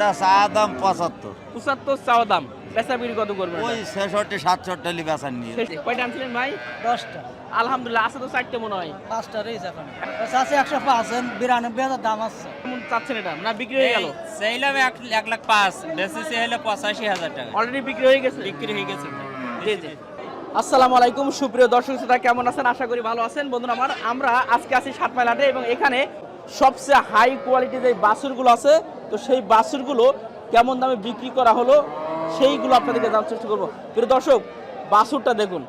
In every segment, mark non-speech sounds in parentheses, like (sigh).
ওটা চা দাম পঁচাত্তর। পঁচাত্তর চাওয়া দাম। বেচা বিক্রি কত করবেন ওই ছেষট্টি সাতষট্টি বেচার নিয়ে কয়টা আনছিলেন ভাই? দশটা। আলহামদুলিল্লাহ আছে তো চারটে মনে হয়। পাঁচটা রয়েছে এখন। আছে একশো পাঁচ বিরানব্বই হাজার দাম আছে। কেমন চাচ্ছেন এটা? না বিক্রি হয়ে গেল? সেইলাম এক এক লাখ পাঁচ বেসিসে হলে পঁচাশি হাজার টাকা। অলরেডি বিক্রি হয়ে গেছে? বিক্রি হয়ে গেছে। জি জি। আসসালামু আলাইকুম সুপ্রিয় দর্শক শ্রোতা কেমন আছেন? আশা করি ভালো আছেন। বন্ধুরা আমার আমরা আজকে আছি সাতমাইল হাটে এবং এখানে সবচেয়ে হাই কোয়ালিটির যে বাছুরগুলো আছে তো সেই বাছুরগুলো কেমন দামে বিক্রি করা হলো সেইগুলো আপনাদেরকে জানার চেষ্টা করব। প্রিয় দর্শক বাছুরটা দেখুন।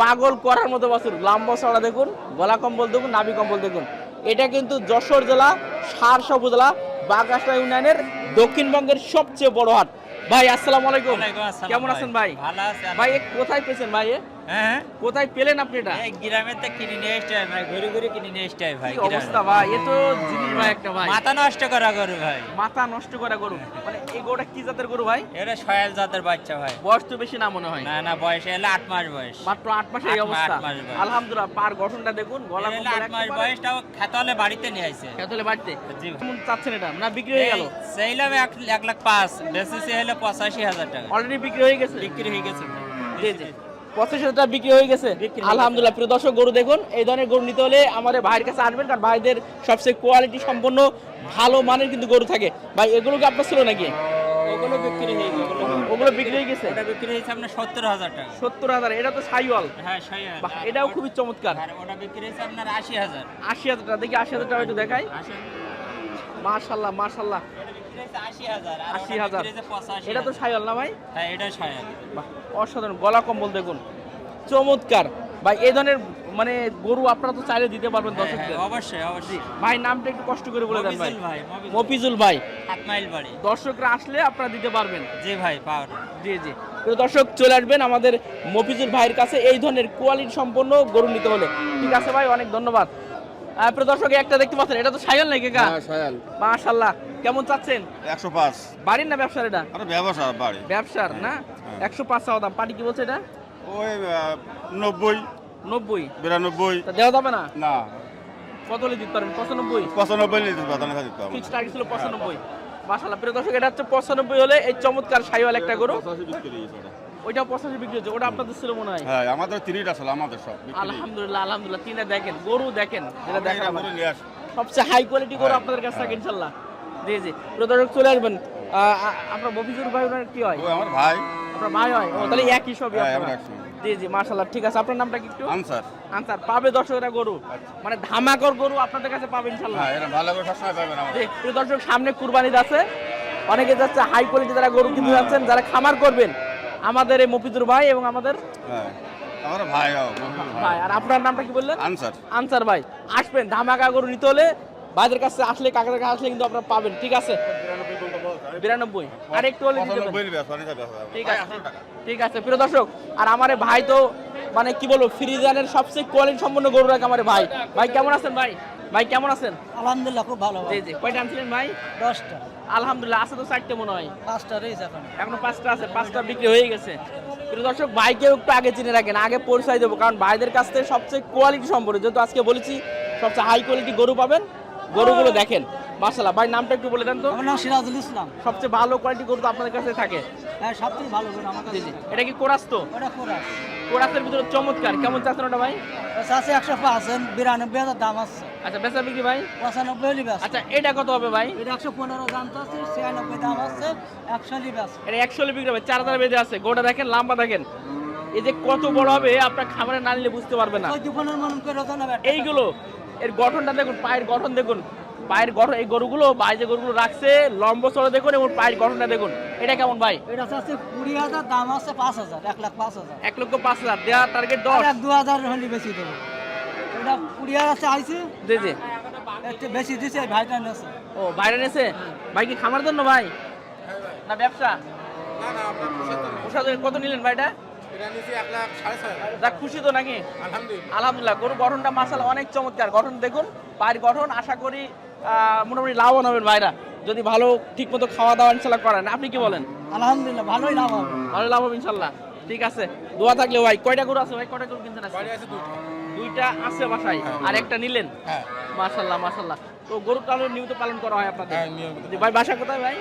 পাগল করার মতো বাছুর লাম্বা চড়া দেখুন গলা কম্বল দেখুন নাভি কম্বল দেখুন। এটা কিন্তু যশোর জেলা সারসা উপজেলা বাগাসা ইউনিয়নের দক্ষিণবঙ্গের সবচেয়ে বড় হাট। ভাই আসসালামু আলাইকুম। কেমন আছেন ভাই? ভাই? কোথায় পেয়েছেন ভাই? হ্যাঁ? কোথায় পেলেন আপনি এটা? গ্রামের তো কিনে নিয়ে হয় ভাই ঘুরে ঘুরে কিনে নিয়ে এসতে হয় ভাই অবস্থা ভাই? এ তো জিনিস ভাই একটা ভাই। মাথা নষ্ট করা গরু ভাই। মাথা নষ্ট করা গরু। মানে এই গরুটা কি জাতের গরু ভাই? এটা সয়াল জাতের বাচ্চা ভাই। বয়স তো বেশি না মনে হয়। না না বয়স এলে আট মাস বয়স। মাত্র আট মাসে এই অবস্থা। আলহামদুলিল্লাহ পার গঠনটা দেখুন গলা আট মাস বয়সটাও খেতলে বাড়িতে নিয়ে আইছে। খেতলে বাড়তে। জি চাচ্ছেন এটা? না বিক্রি হয়ে গেল? সেইলাম এক এক লাখ পাঁচ হলে পঁচাশি হাজার টাকা। অলরেডি বিক্রি হয়ে গেছে? বিক্রি হয়ে গেছে জি জি। পঁচিশ হাজার টাকা বিক্রি হয়ে গেছে। আলহামদুলিল্লাহ প্রিয় দর্শক গরু দেখুন এই ধরনের গরু নিতে হলে আমাদের ভাইয়ের কাছে আসবেন কারণ ভাইদের সবচেয়ে কোয়ালিটি সম্পন্ন ভালো মানের কিন্তু গরু থাকে। ভাই এগুলো কি আপনার ছিল নাকি? ওগুলো বিক্রি হয়ে গেছে। ওগুলো বিক্রি হয়ে গেছে? ওটা বিক্রি হয়েছে আপনার সত্তর হাজার টাকা। সত্তর হাজার এটা তো সাইওয়াল। হ্যাঁ এটাও খুবই চমৎকার। ওটা বিক্রি হয়েছে আপনার আশি হাজার। আশি হাজার টাকা দেখি আশি হাজার টাকা একটু দেখাই। মার্শাল্লাহ মার্শাল্লাহ আশি হাজার এটা তো। সাইওয়াল না ভাই? হ্যাঁ এটা সয়াল অসাধারণ। গলা কম্বল দেখুন। চমৎকার। ভাই এই ধরনের মানে গরু আপনারা তো চাইলে দিতে পারবেন হ্যাঁ, দর্শকদের। হ্যাঁ, অবশ্যই অবশ্যই। ভাই নামটা একটু কষ্ট করে বলে দেন ভাই। মফিজুল। ভাই। মাইল বাড়ি। দর্শকরা আসলে আপনারা দিতে পারবেন। জি ভাই পাওয়ার জি জি। তো দর্শক চলে আসবেন আমাদের মফিজুল ভাইয়ের কাছে। এই ধরনের কোয়ালিটি সম্পন্ন গরু নিতে হলে। ঠিক আছে ভাই অনেক ধন্যবাদ। দর্শক একটা দেখতে পাচ্ছেন। এটা তো সাইকেল নাকি সয়াল মাশাল্লাহ কেমন চাচ্ছেন? একশো পাঁচ। বাড়ির না ব্যবসার এটা? আরে ব্যবসা বাড়ি। ব্যবসার না? একশো পাঁচ চাওয়া দাম। পাটি কি বলছে এটা? ওই নব্বই। নব্বই? বিরানব্বই। দেওয়া যাবে না? না। কত দিতে পারবেন পঁচানব্বই? পঁচানব্বই দিতে ফিক্স টার্গেট ছিল পঁচানব্বই। মাশাল্লাহ প্রিয় দর্শক এটা হচ্ছে পঁচানব্বই হলে এই চমৎকার সাইওয়াল একটা গরু। ওইটাও পঁচাশি বিক্রি হচ্ছে ওটা আপনাদের ছিল মনে হয়? হ্যাঁ আমাদের তিরিটা ছিল আমাদের সব আলহামদুলিল্লাহ আলহামদুলিল্লাহ। তিনে দেখেন গরু দেখেন। যেটা দেখেন। সবচেয়ে হাই কোয়ালিটি গরু হ্যাঁ, আপনাদের কাছে থাকে ইনশাল্লাহ জি জি। প্রিয় দর্শক চলে আসবেন। আপনার বফিজুর ভাই ওনার কি হয়? আমার ভাই। আপনার ভাই হয়? ও তাহলে একই সবই হ্যাঁ। জি জি মাশাল্লাহ ঠিক আছে। আপনার নামটা কি একটু? আনসার। আনসার পাবে দর্শকরা গরু? মানে ধামাকর গরু আপনাদের কাছে পাবে ইনশাল্লাহ হ্যাঁ ভালো করে সবসময় পাবেন আমাদের। জি, প্রিয় দর্শক সামনে কুরবানির আছে। অনেকে যাচ্ছে হাই কোয়ালিটি যারা গরু কিনতে যাচ্ছেন যারা খামার করবেন আমাদের এই মফিজুর ভাই এবং আমাদের হ্যাঁ আমার ভাই। ভাই আর আপনার নামটা কি বললেন? আনসার। আনসার ভাই আসবেন ধামাকা গরু নিতে হলে ভাইদের কাছে আসলে কাকাদের কাছে আসলে কিন্তু আপনারা পাবেন ঠিক আছে? বিরানব্বই। আর একটু হলে। ঠিক আছে ঠিক আছে প্রিয় দর্শক আর আমার ভাই তো মানে কি বলব ফ্রিজানের সবচেয়ে কোয়ালিটি সম্পন্ন গরু রাখে আমার ভাই। ভাই কেমন আছেন ভাই? ভাই কেমন আছেন? আলহামদুলিল্লাহ খুব ভালো জি জি। কয়টা আনছিলেন ভাই? দশটা। আলহামদুলিল্লাহ আছে তো চারটে মনে হয়। পাঁচটা রয়েছে এখন। এখনও পাঁচটা আছে পাঁচটা বিক্রি হয়ে গেছে। প্রিয় দর্শক ভাইকেও একটু আগে চিনে রাখেন আগে পরিচয় দেবো কারণ ভাইদের কাছ থেকে সবচেয়ে কোয়ালিটি সম্পর্কে যেহেতু আজকে বলেছি সবচেয়ে হাই কোয়ালিটি গরু পাবেন। গরুগুলো দেখেন মার্শাল্লাহ ভাই নামটা একটু বলে দেন তো। আমার নাম সিরাজুল ইসলাম। সবচেয়ে ভালো কোয়ালিটি গরু তো আপনাদের কাছে থাকে। হ্যাঁ সবচেয়ে ভালো করে আমার কাছে এটা কি কোরাস তো? ওটা কোরা কোরাসের ভিতরে চমৎকার। কেমন চাচ্ছেন ওটা ভাই? আছে একশো পাঁচ বিরানব্বই হাজার দাম আছে। আচ্ছা বেচা বিক্রি ভাই? পঁচানব্বই ব্যাস আচ্ছা এটা কত হবে ভাই? এটা একশো পনেরো দাম তো আছে ছিয়ানব্বই দাম আছে একশো হলি ব্যাস এটা একশো হলে বিক্রি হবে চার হাজার বেঁধে আছে। গোটা দেখেন লাম্বা দেখেন। এই যে কত বড় হবে আপনার খামারে না নিলে বুঝতে পারবে না। এইগুলো এর গঠনটা দেখুন পায়ের গঠন দেখুন। পায়ের গঠন এই গরুগুলো ভাই যে গরুগুলো রাখছে লম্ব চড়ে দেখুন এবং পায়ের গঠনটা দেখুন। এটা কেমন ভাই? এটা আছে কুড়ি হাজার দাম আছে পাঁচ হাজার এক লাখ পাঁচ হাজার। এক লক্ষ পাঁচ হাজার দেওয়ার টার্গেট দশ। আর দু হাজার হলি বেশি দেবো। এটা কুড়ি হাজার আছে আইছে? জি জি বেশি দিছে ভাইটা নেছে ও বাইরে নেছে ভাই কি খামার জন্য ভাই? না ব্যবসা? কত নিলেন ভাইটা? যাক খুশি তো নাকি? আলহামদুলিল্লাহ। গরু গঠনটা মাসাল অনেক চমৎকার। গঠন দেখুন পায়ের গঠন আশা করি আহ, মোটামুটি লাভবান হবেন ভাইরা। যদি ভালো ঠিক মতো খাওয়া দাওয়া ইনশাল্লাহ করেন আপনি কি বলেন? আলহামদুলিল্লাহ ভালোই লাভ হবে। ভালো লাভ হবে ইনশাল্লাহ ঠিক আছে দোয়া থাকলে ভাই কয়টা গরু আছে ভাই? কয়টা গরু কিনছেন আজকে? দুইটা আছে বাসায় আর একটা নিলেন? হ্যাঁ। মাশাল্লাহ মাশাল্লাহ তো গরু পালন নিয়মিত পালন করা হয় আপনাদের? হ্যাঁ। ভাই বাসা কোথায় ভাই?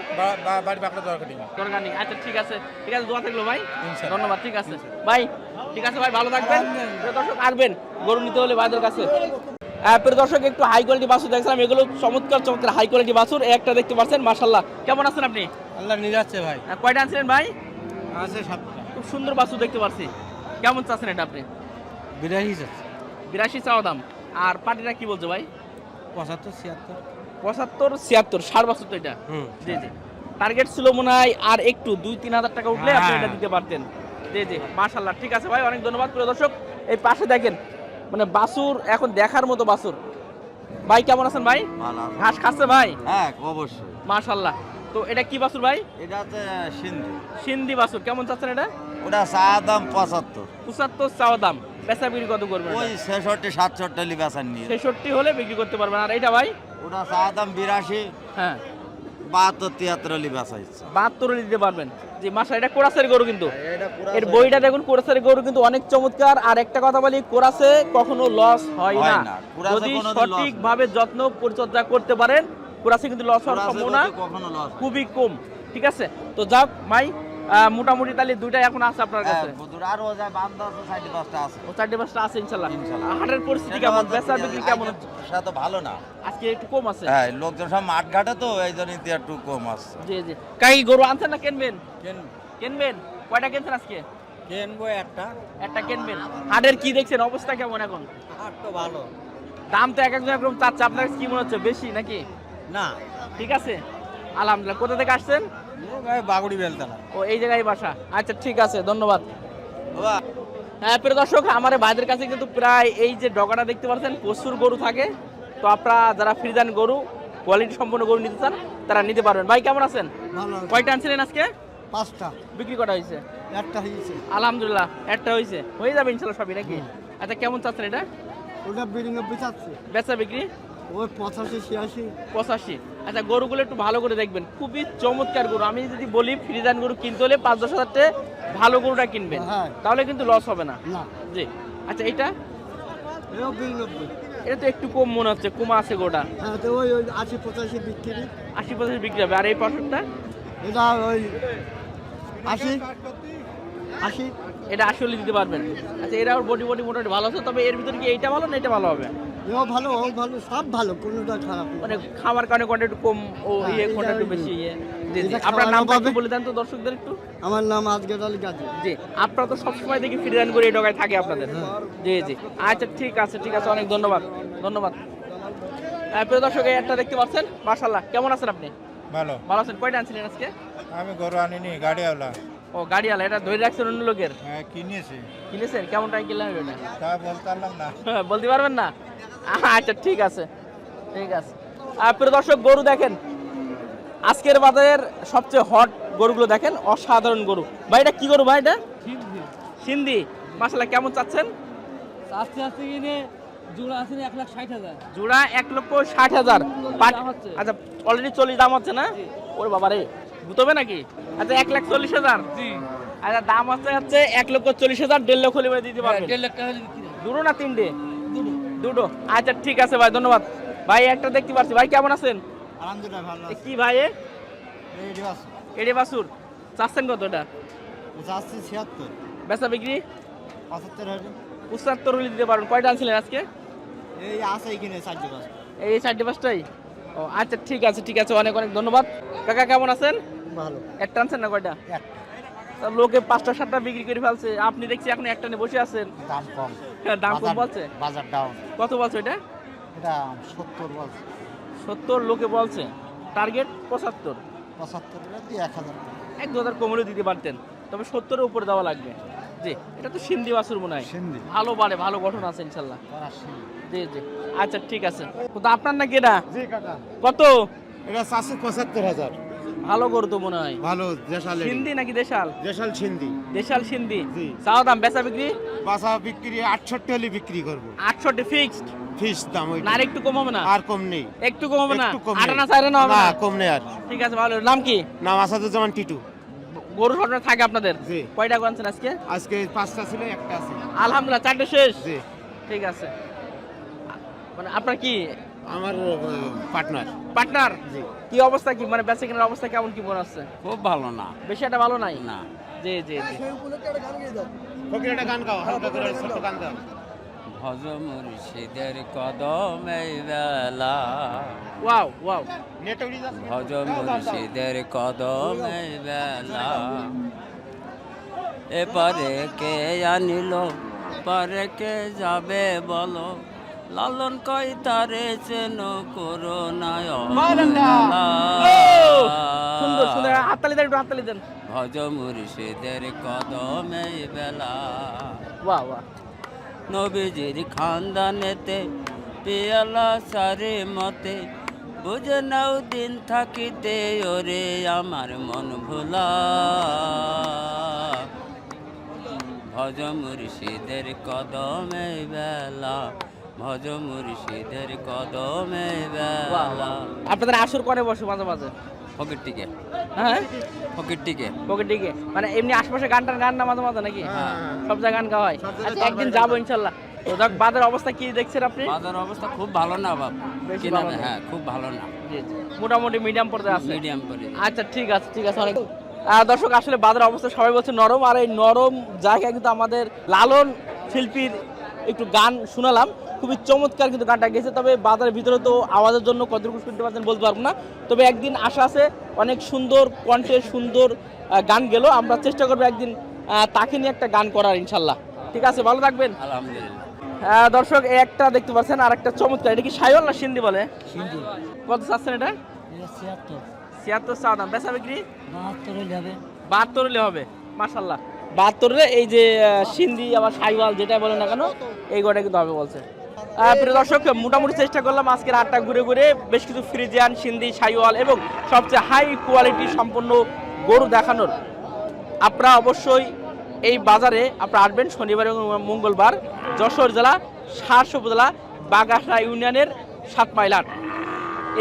বাড়ি বাঁকড়া দরকার। নেই দরকার নেই। আচ্ছা ঠিক আছে। ঠিক আছে দোয়া থাকল ভাই। ধন্যবাদ ঠিক আছে। ভাই ঠিক আছে ভাই ভালো থাকবেন। দর্শক আসবেন গরু নিতে হলে ভাইদের কাছে। প্রিয় দর্শক একটু হাই কোয়ালিটি বাছুর দেখছিলাম। এগুলো চমৎকার চমৎকার হাই কোয়ালিটি বাছুর। একটা দেখতে পাচ্ছেন মাশাল্লাহ কেমন আছেন আপনি? আল্লাহ যাচ্ছে ভাই। কয়টা আনছিলেন ভাই? আছে সাতটা। খুব সুন্দর বাছুর দেখতে পাচ্ছি। কেমন চাচ্ছেন এটা আপনি? বিরাশি যাচ্ছে বিরাশি চাওয়া দাম। আর পার্টিটা কি বলছো ভাই? পঁচাত্তর ছিয়াত্তর। পঁচাত্তর ছিয়াত্তর ষাট বছর তো এটা। জি জি। টার্গেট ছিল মনে হয় আর একটু দুই তিন হাজার টাকা উঠলে আপনি হ্যাঁ। এটা দিতে পারতেন। জি জি মাশাল্লাহ ঠিক আছে ভাই অনেক ধন্যবাদ প্রিয় দর্শক। এই পাশে দেখেন মানে বাসুর এখন দেখার মতো বাসুর। ভাই কেমন আছেন ভাই? ঘাস খাচ্ছে ভাই? হ্যাঁ অবশ্যই। মাশাল্লাহ তো এটা কি বাসুর ভাই? এটা হচ্ছে সিন্ধু। সিন্ধি বাসুর কেমন চাচ্ছেন এটা? ওটা চা দাম পঁচাত্তর। পঁচাত্তর চাওয়া দাম। বেচা বিক্রি কত করবেন ওই ছেষট্টি সাতষট্টি বেচার নিয়ে। ছেষট্টি হলে বিক্রি করতে পারবেন। আর এটা ভাই? ওটা চা দাম বিরাশি হ্যাঁ। বাহাত্তর তিয়াত্তর হলি বেচা ইচ্ছে। বাহাত্তর দিতে পারবেন। জি মাসা এটা কোরাসের গরু কিন্তু। পুরা এর বইটা দেখুন কোরাসের গরু কিন্তু অনেক চমৎকার। আর একটা কথা বলি কোরাসে কখনো লস হয় হয় না। যদি সঠিক ভাবে যত্ন পরিচর্যা করতে পারেন কোরাসে কিন্তু লস হওয়ার সম্ভাবনা খুবই কম। ঠিক আছে? তো যাক আহ, মোটামুটি তাহলে দুইটাই এখন আছে আপনার হ্যাঁ কাছে? আরও যায় বান্ধব আছে। সাইডে পাঁচটা আছে ও পাঁচটা। হাটের পরিস্থিতি কেমন? বেচা বিক্রি কেমন? সেটা তো ভালো না। আজকে একটু কম আছে। হ্যাঁ লোকজন সব মাঠ ঘাটে তো এই জন্য একটু কম আসছে জি জি। কাই গরু আনছেন না কিনবেন? কিনবেন? কয়টা কিনছেন আজকে? কেনবো একটা। একটা কিনবেন। হাটের কি দেখছেন? অবস্থা কেমন এখন? আর তো ভালো। দাম তো এক একজন একরকম চাচ্ছে। আপনার কাছে কি মনে হচ্ছে বেশি নাকি? না। ঠিক আছে। আলহামদুলিল্লাহ। কোথা থেকে আসছেন? বাগুড়ি বেলতলা। ও এই জায়গায় বাসা? আচ্ছা ঠিক আছে ধন্যবাদ। বাবা। হ্যাঁ প্রিয় দর্শক আমার এই ভাইদের কাছে কিন্তু প্রায় এই যে ডগাটা দেখতে পাচ্ছেন প্রচুর গরু থাকে। তো আপনারা যারা ফ্রিজান গরু কোয়ালিটি সম্পন্ন গরু নিতে চান তারা নিতে পারবেন। ভাই কেমন আছেন? ভালো কয়টা আনছিলেন আজকে? পাঁচটা। বিক্রি করা হয়েছে? একটা হয়েছে। আলহামদুলিল্লাহ একটা হয়েছে। হয়ে যাবে ইনশাল্লাহ সবই নাকি? আচ্ছা কেমন চাচ্ছেন এটা? ওটা বেচা বিক্রি? ওই পঁচাশি ছিয়াশি। পঁচাশি। আচ্ছা গরুগুলো একটু ভালো করে দেখবেন। খুবই চমৎকার গরু। আমি যদি বলি ফ্রিজান গরু কিনতে হলে পাঁচ দশ হাজার ভালো গরুটা কিনবেন। হ্যাঁ। তাহলে কিন্তু লস হবে না। জি। আচ্ছা এটা এটা তো একটু কম মনে হচ্ছে। কমা আছে গোটা হ্যাঁ তো ওই ওই আশি পঁচাশি বিক্রি। আশি পঁচাশি বিক্রি হবে। আর এই পাঁচশোটা? এটা ওই আশি। আশি। এটা আসলে দিতে পারবেন। আচ্ছা এরা বডি বডি মোটামুটি ভালো আছে তবে এর ভিতরে কি এইটা ভালো না এটা ভালো হবে? এও ভালো ও ভালো সব ভালো কোনোটা খারাপ না। মানে খাবার কারণে কোনটা একটু কম ও হ্যাঁ, ইয়ে কোনটা একটু বেশি ইয়ে। জি জি। এটা আপনার খাওয়ানো নামটা একটু। বলে দেন তো দর্শকদের একটু। আমার নাম আজগের আলী গাজী। জি আপনারা তো সবসময় দেখি ফ্রিজান করে এই ডগায় থাকে আপনাদের। জি জি। আচ্ছা ঠিক আছে ঠিক আছে অনেক ধন্যবাদ ধন্যবাদ। হ্যাঁ, প্রিয় দর্শক এই একটা দেখতে পাচ্ছেন? মাশাল্লাহ কেমন আছেন আপনি? ভালো। ভালো আছেন? কয়টা আনছিলেন আজকে? আমি গরু আনিনি গাড়িওয়ালা। ও গাড়িওয়ালা এটা ধরে রাখছেন অন্য লোকের? হ্যাঁ কিনেছি। কিনেছেন? কেমন টাকা কিনলেন এটা? তা বলতে পারলাম না। (laughs) বলতে পারবেন না? আচ্ছা ঠিক আছে ঠিক আছে। আর প্রিয় দর্শক গরু দেখেন আজকের বাজারের সবচেয়ে হট গরুগুলো দেখেন অসাধারণ গরু। ভাই এটা কি গরু ভাই এটা? সিন্ধি। মাসালা কেমন চাচ্ছেন? আস্তে আস্তে কিনে জোড়া আছে এক লাখ ষাট হাজার। জোড়া এক লক্ষ ষাট হাজার। আচ্ছা অলরেডি চল্লিশ দাম হচ্ছে না? ওর বাবা রে গুতবে নাকি? আচ্ছা এক লাখ চল্লিশ হাজার। আচ্ছা দাম হচ্ছে হচ্ছে এক লক্ষ চল্লিশ হাজার দেড় লক্ষ হলে দিতে পারবেন। দেড় লাখ টাকা দুটো না তিনটে? দুটো। আচ্ছা ঠিক আছে ভাই ধন্যবাদ। ভাই একটা দেখতে পাচ্ছি। ভাই কেমন আছেন? আলহামদুলিল্লাহ ভালো এ কি ভাই এ? এই বাসুর। চাচ্ছেন কত এটা? ছিয়াত্তর। বেচা বিক্রি? পঁচাত্তর হলে দিতে পারবেন। কয়টা আনছিলেন আজকে? এই আছে চারটে পাঁচ। এই চারটে পাঁচটাই? ও আচ্ছা ঠিক আছে ঠিক আছে অনেক অনেক ধন্যবাদ। কাকা কেমন আছেন? ভালো। একটা আনছেন না কয়টা? একটা লোকে পাঁচটা সাতটা বিক্রি করে ফেলছে। আপনি দেখছি এখন একটা নিয়ে বসে আছেন। দাম কম। হ্যাঁ, দাম কম বলছে। বাজার ডাউন কত বলছে এটা? এটা সত্তর বলছে। সত্তর লোকে বলছে। টার্গেট পঁচাত্তর। পঁচাত্তর দিয়ে এক হাজার এক দু হাজার কমলেও দিতে পারতেন। তবে সত্তরের উপরে দেওয়া লাগবে। জি এটা তো সিন্ধি বাসুর মনে হয়। সিন্ধি। ভালো বাড়ে ভালো গঠন আছে ইনশাল্লাহ। জি জি। আচ্ছা ঠিক আছে। তো আপনার জি কাকা। কত? এটা চারশো পঁচাত্তর হাজার। ভালো গরু তো মনে হয়। ভালো দেশাল সিন্ধি নাকি দেশাল? দেশাল সিন্ধি। দেশাল সিন্ধি। জি। চাওয়া দাম বেচা বিক্রি? বাসা বিক্রি আটষট্টি হলে বিক্রি করব। আটষট্টি ফিক্সড ফিস দাম না আর একটু কম হবে না? আর কম নেই। একটু কম হবে না? না হবে না কম নেই আর। ঠিক আছে ভালো। নাম কি? নাম আসাদুজ্জামান টিটু। গরু সরকার থাকে আপনাদের? জি। কয়টা আজকে? আজকে পাঁচটা ছিল একটা আছে। আলহামদুলিল্লাহ চারটে শেষ? জি। ঠিক আছে। মানে আপনার কি আমার পার্টনার পার্টনার কি অবস্থা কি? মানে বেঁচে কেনার অবস্থা কেমন কি মনে হচ্ছে? খুব ভালো না। বেশি একটা ভালো নাই? না। জি জি জি। ফকির একটা গান গাও। হালকা করে ছোট গান গাও। ভজ মুর্শিদের কদমে বেলা। ওয়াও ওয়াও নেট উড়ি যাচ্ছে। ভজ মুর্শিদের কদমে বেলা। এপারে কে আনিল? পারে কে যাবে বলো? লালন কই তারে চেন করোনায় সুন্দর সুন্দর। হাততালি দেন হাততালি দেন। ভজ মুর্শিদের কদমে বেলা। বাহ বাহ। নবীজির খানদানেতে পিয়ালা সারে মতে বুঝে নাও দিন থাকিতে ওরে আমার মন ভোলা। ভজ মুর্শিদের কদমে বেলা। ভজ মুর্শিদের কদমে আপনাদের আসর করে বসে মাঝে মাঝে? ফকির টিকে হ্যাঁ? ফকির টিকে মানে এমনি আশপাশে গান টান গান না মাঝে মাঝে নাকি? সব জায়গায় গান গাওয়া হয়। আচ্ছা, একদিন যাব ইনশাল্লাহ। তো অবস্থা কি দেখছেন আপনি? বাজার অবস্থা খুব ভালো না বাপ। হ্যাঁ খুব ভালো না। মোটামুটি মিডিয়াম পর্যায়ে আছে। মিডিয়াম আচ্ছা ঠিক আছে ঠিক আছে অনেক। আহ, দর্শক আসলে বাজার অবস্থা সবাই বলছে নরম আর এই নরম জায়গায় কিন্তু আমাদের লালন শিল্পীর একটু গান শোনালাম। খুবই চমৎকার কিন্তু গানটা গেছে তবে বাজারের ভিতরে তো আওয়াজের জন্য কতটুকু শুনতে পাচ্ছেন বলতে পারব না। তবে একদিন আশা আছে অনেক সুন্দর কণ্ঠে সুন্দর গান গেল। আমরা চেষ্টা করব একদিন তাকে নিয়ে একটা গান করার ইনশাল্লাহ। ঠিক আছে ভালো থাকবেন। আলহামদুলিল্লাহ। দর্শক একটা দেখতে পাচ্ছেন আর একটা চমৎকার। এটা কি সাইওয়াল না সিন্ধি বলে? সিন্ধু কত চাচ্ছেন এটা? ছিয়াত্তর। চা দাম। বেচা বিক্রি? বাহাত্তর হলে হবে। বাহাত্তর হলে হবে মাশাল্লাহ বাহাত্তরে এই যে সিন্ধি আবার সাইওয়াল যেটা বলে না কেন এই গোটা কিন্তু হবে বলছে। প্রিয় দর্শক, মোটামুটি চেষ্টা করলাম আজকের আটটা ঘুরে ঘুরে বেশ কিছু ফ্রিজিয়ান, সিন্ধি, সাইওয়াল এবং সবচেয়ে হাই কোয়ালিটি সম্পন্ন গরু দেখানোর। আপনারা অবশ্যই এই বাজারে আপনারা আসবেন শনিবার এবং মঙ্গলবার, যশোর জেলা সারস উপজেলা বাগাসা ইউনিয়নের সাত মাইলাট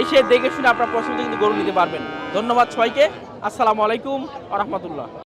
এসে দেখে শুনে আপনারা পছন্দ কিন্তু গরু নিতে পারবেন। ধন্যবাদ সবাইকে। আসসালামু আলাইকুম রহমতুল্লাহ।